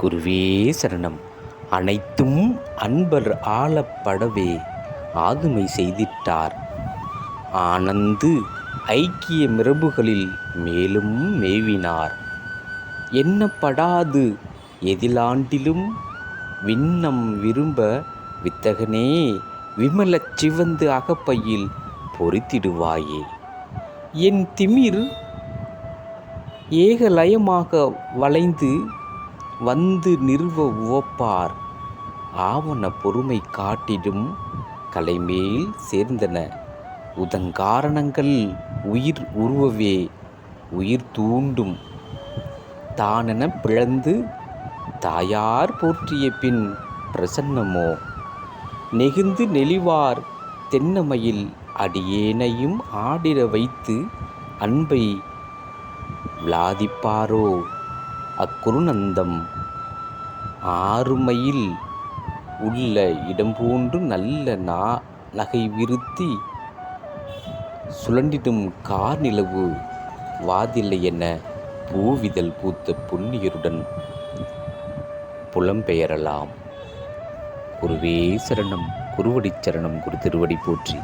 குருவே சரணம். அனைத்தும் அன்பர் ஆளப்படவே ஆதுமை செய்திட்டார். ஆனந்து ஐக்கிய மிரபுகளில் மேலும் மேவினார். எண்ணப்படாது எதிலாண்டிலும் விண்ணம் விரும்ப வித்தகனே விமலச் சிவந்து அகப்பையில் பொறித்திடுவாயே. என் திமிர் ஏகலயமாக வளைந்து வந்து நிறுவ உவப்பார். ஆவண பொறுமை காட்டிடும் கலைமேல் சேர்ந்தன. உதங்காரணங்கள் உயிர் உருவவே உயிர் தூண்டும். தானென பிளந்து தாயார் போற்றிய பின் பிரசன்னமோ? நெகிழ்ந்து நெளிவார் தென்னமையில் அடியேனையும் ஆடிட வைத்து அன்பை விளாதிப்பாரோ? அக்குருநந்தம். ஆறுமையில் உள்ள இடம்போன்று நல்ல நா நகை விருத்தி. சுழண்டிடும் கார் நிலவு வாதில்லை என பூவிதழ் பூத்த புண்ணியருடன் புலம்பெயரலாம். குருவே சரணம் குருவடி சரணம் குரு திருவடி போற்றி.